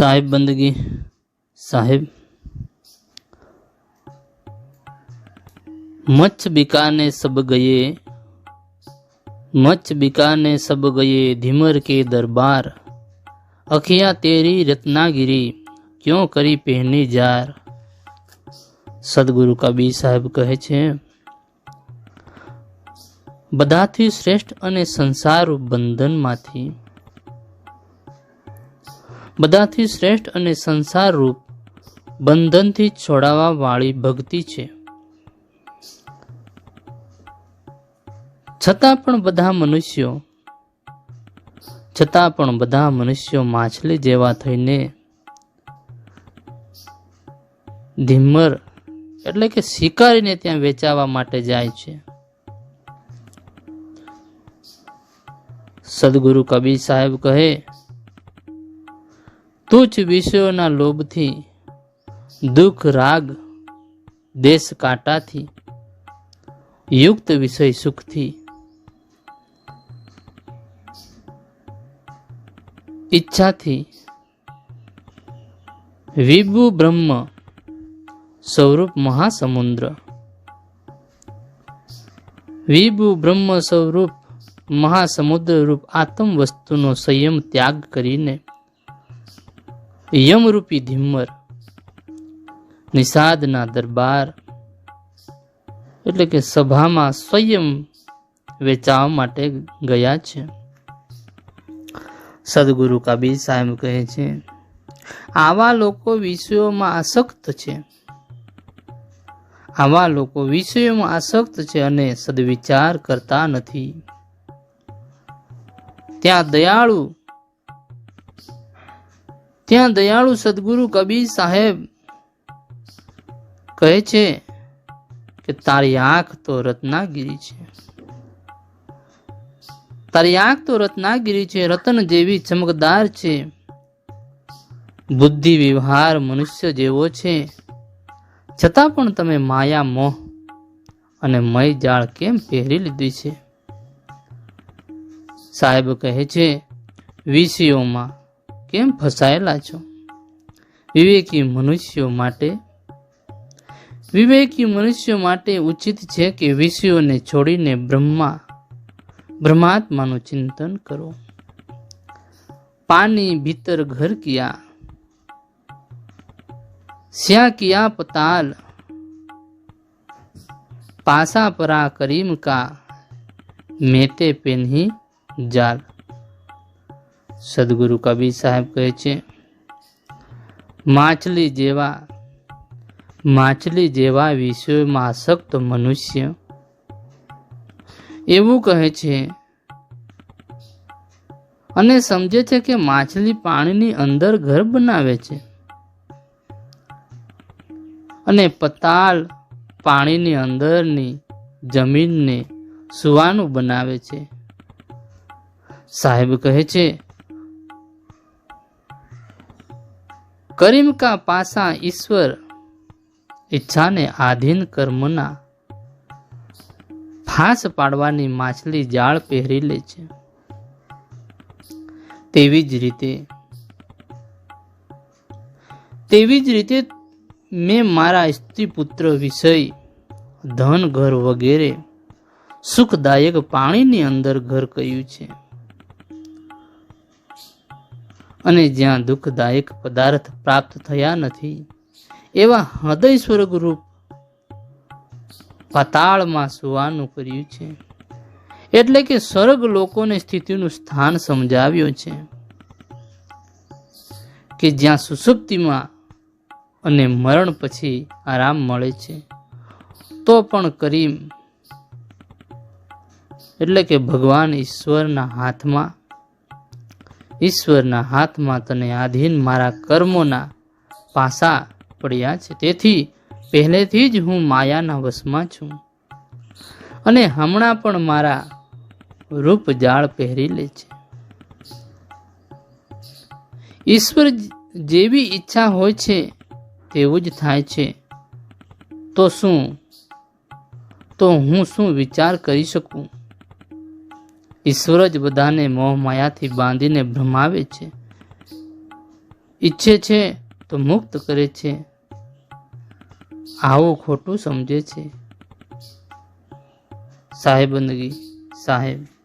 સાહેબ બંદગી સાહેબ મચ્છ બિકાને સબ ગયે મચ્છ બિકાને સબ ગયે ધીમર કે દરબાર અખિયા તેરી રત્નાગીરી ક્યો કરી પહેની જાર સદગુરુ કબીર સાહેબ કહે છે બધાથી શ્રેષ્ઠ અને સંસાર બંધનમાંથી બધાથી શ્રેષ્ઠ અને સંસાર રૂપ બંધનથી છોડાવવા વાળી ભક્તિ છે. છતાં પણ બધા મનુષ્યો, છતાં પણ બધા મનુષ્યો માછલી જેવા થઈને ધીમર એટલે કે શિકારીને ત્યાં વેચાવા માટે જાય છે. સદગુરુ કબીર સાહેબ કહે તુચ્છ વિષયોના લોભથી, દુઃખ, રાગ દેશ કાંટાથી યુક્ત વિષય સુખથી, ઈચ્છાથી, વિભુ બ્રહ્મ સ્વરૂપ મહાસમુદ્ર. વિભુ બ્રહ્મ સ્વરૂપ મહાસમુદ્ર રૂપ આત્મ વસ્તુનો સંયમ ત્યાગ કરીને યમરૂપી ધીમ્મર, નિષાદના દરબાર, એટલે કે સભામાં સ્વયં વેચાવા માટે ગયા છે. સદગુરુ કબીર સાહેબ કહે છે, આવા લોકો વિષયોમાં આસક્ત છે. આવા લોકો વિષયોમાં આસક્ત છે અને સદવિચાર કરતા નથી. ત્યાં દયાળુ ત્યાં દયાળુ સદગુરુ કબીર સાહેબ કહે છે કે, તારી આંખ તો રત્નાગીરી છે. તારી આંખ તો રત્નાગીરી છે, રતન જેવી ચમકદાર છે. બુદ્ધિ વ્યવહાર મનુષ્ય જેવો છે. છતાં પણ તમે માયા મોહ અને મય જાળ કેમ પહેરી લીધી છે? સાહેબ કહે છે, વિષયોમાં કેમ ફસાયેલા છો? વિવેકી મનુષ્યો માટે વિવેકી મનુષ્યો માટે ઉચિત છે કે વિષયોને છોડીને બ્રહ્મા, બ્રહ્માત્માનું ચિંતન કરો. પાણી ભીતર ઘર કિયા શ્યા કિયા પતાલ, પાસા પરા કરીમ કા મેટે પેન્હી જાલ. સદગુરુ કબીર સાહેબ કહે છે, માછલી જેવા માછલી જેવા વિષયોમાં આસક્ત મનુષ્ય એવું કહે છે અને સમજે છે કે માછલી પાણીની અંદર ઘર બનાવે છે અને પતાળ પાણીની અંદરની જમીનને સુવાનું બનાવે છે. સાહેબ કહે છે કરીમ કા પાસા ઈશ્વર ઈચ્છાને આધીન કર્મના ફાંસ પાડવાની માછલી જાળ પહેરી લે છે તેવી જ રીતે તેવી જ રીતે મેં મારા સ્ત્રી પુત્ર વિષય ધન ઘર વગેરે સુખદાયક પાણીની અંદર ઘર કહ્યું છે અને જ્યાં દુઃખદાયક પદાર્થ પ્રાપ્ત થયા નથી, એવા હૃદય સ્વર્ગ રૂપ પાતાળમાં સુવાનું કર્યું છે. એટલે કે સ્વર્ગ લોકોને સ્થિતિનું સ્થાન સમજાવ્યું છે કે જ્યાં સુસુપ્તિમાં અને મરણ પછી આરામ મળે છે, તો પણ કરીમ. એટલે કે ભગવાન ઈશ્વરના હાથમાં ઈશ્વરના હાથમાં તને આધીન મારા કર્મોના પાસા પડ્યા છે. તેથી પહેલેથી જ હું માયાના વશમાં છું અને હમણાં પણ મારા રૂપ જાળ પહેરી લે છે. ઈશ્વર જેવી ઈચ્છા હોય છે તેવું જ થાય છે. તો શું? તો હું શું વિચાર કરી શકું? ઈશ્વર જ બધાને મોહ માયાથી બાંધીને ભ્રમાવે છે. ઈચ્છે છે તો મુક્ત કરે છે. આવું ખોટું સમજે છે. સાહેબંદગી સાહેબ.